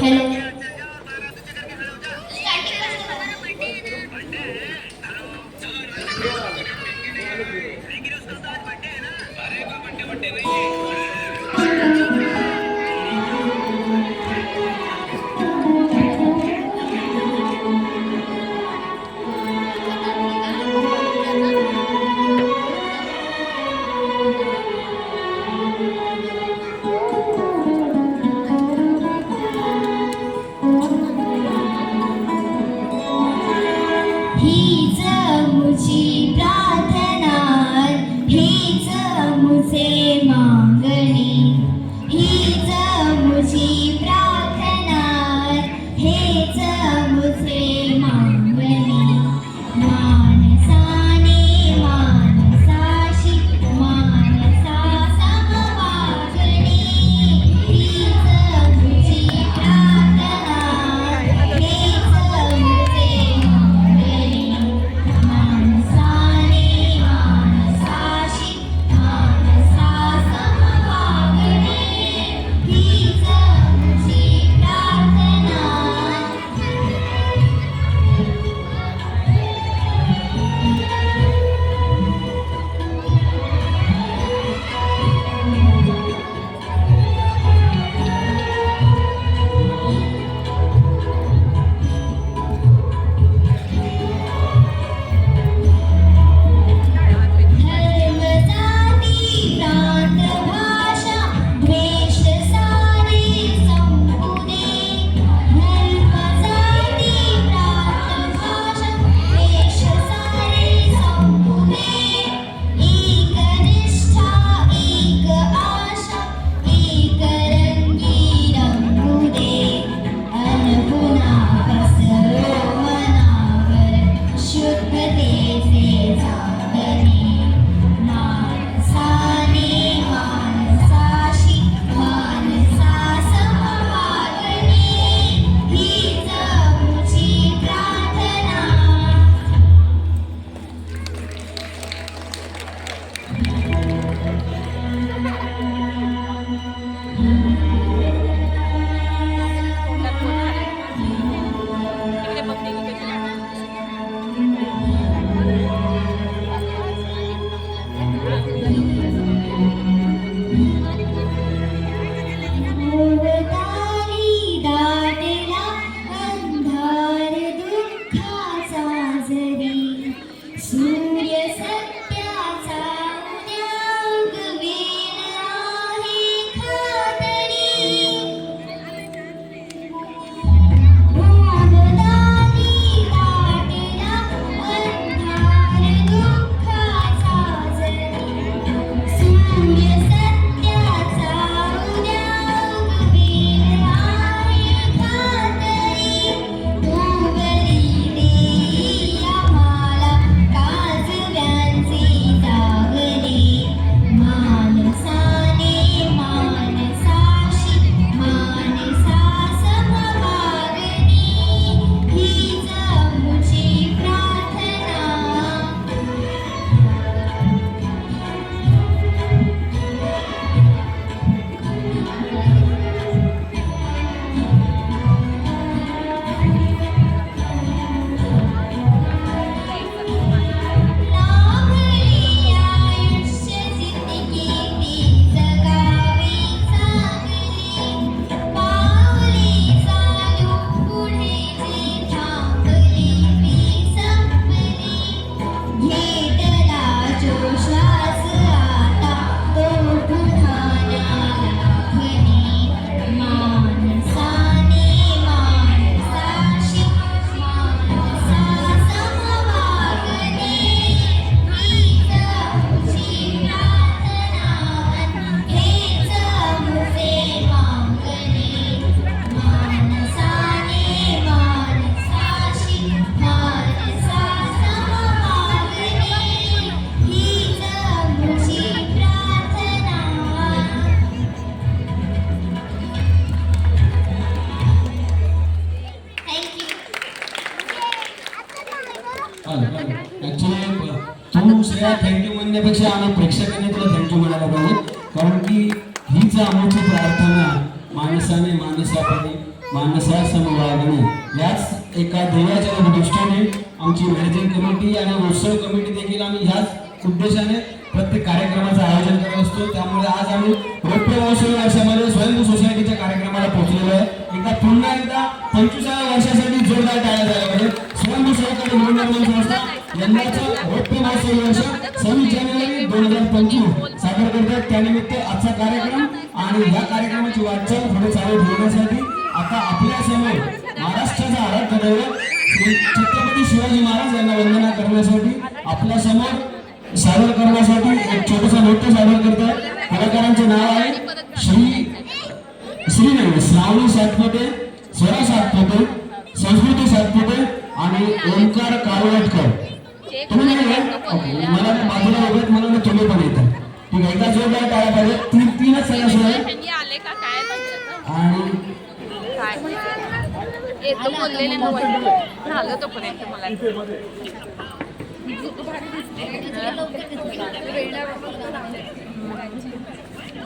Hello. हीच मुची प्रार्थना हीच मुझे मा। Amen. तू थँक्यू म्हणण्यापेक्षा आम्ही प्रेक्षकांनी तुला थँक्यू म्हणायला पाहिजे. कारण की हीच आमची प्रार्थना माणसाने माणसापणे माणसा समवागणे याच एका देवाच्या दृष्टीने आमची मॅनेजिंग कमिटी आणि उत्सव कमिटी देखील आम्ही ह्याच उद्देशाने प्रत्येक कार्यक्रमाचं आयोजन करत असतो. त्यामुळे आज आम्ही रौप्य महोत्सवी वर्षामध्ये स्वयंभू सोसायटीच्या कार्यक्रमाला पोहोचलेलो आहे. एकदा पुन्हा एकदा पंचवीसाव्या वर्षासाठी जोरदार टाळ्या झाल्या. सहकारी संस्था यंदाचा रौप्य महोत्सवी वर्ष सव्वीस जानेवारी दोन हजार पंचवीस सादर करतात त्यानिमित्त आजचा कार्यक्रम आणि या कार्यक्रमाची वाटचाल पुढे चालू ठेवण्यासाठी आता आपल्यासमोर महाराष्ट्राचा आराध्य दैवत श्री छत्रपती शिवाजी महाराज यांना वंदना करण्यासाठी आपल्यासमोर सादर करण्यासाठी एक छोटंसं नृत्य सादर करतात कलाकारांचे नाव आहे श्री श्री श्रावणी सातपुते स्वरा सातपुते संस्कृती सातपुते आणि ओंकार कारवटकर. तुम्ही. मला बाजूला उभे आहेत म्हणून तुम्ही पण ठीक आहे एकदा जोरदार टाळ्या पाहिजे तीन तीनच सदस्य काय माहिती आणि काय?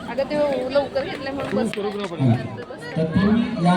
अगं ते लवकर घेतल्यामुळे बस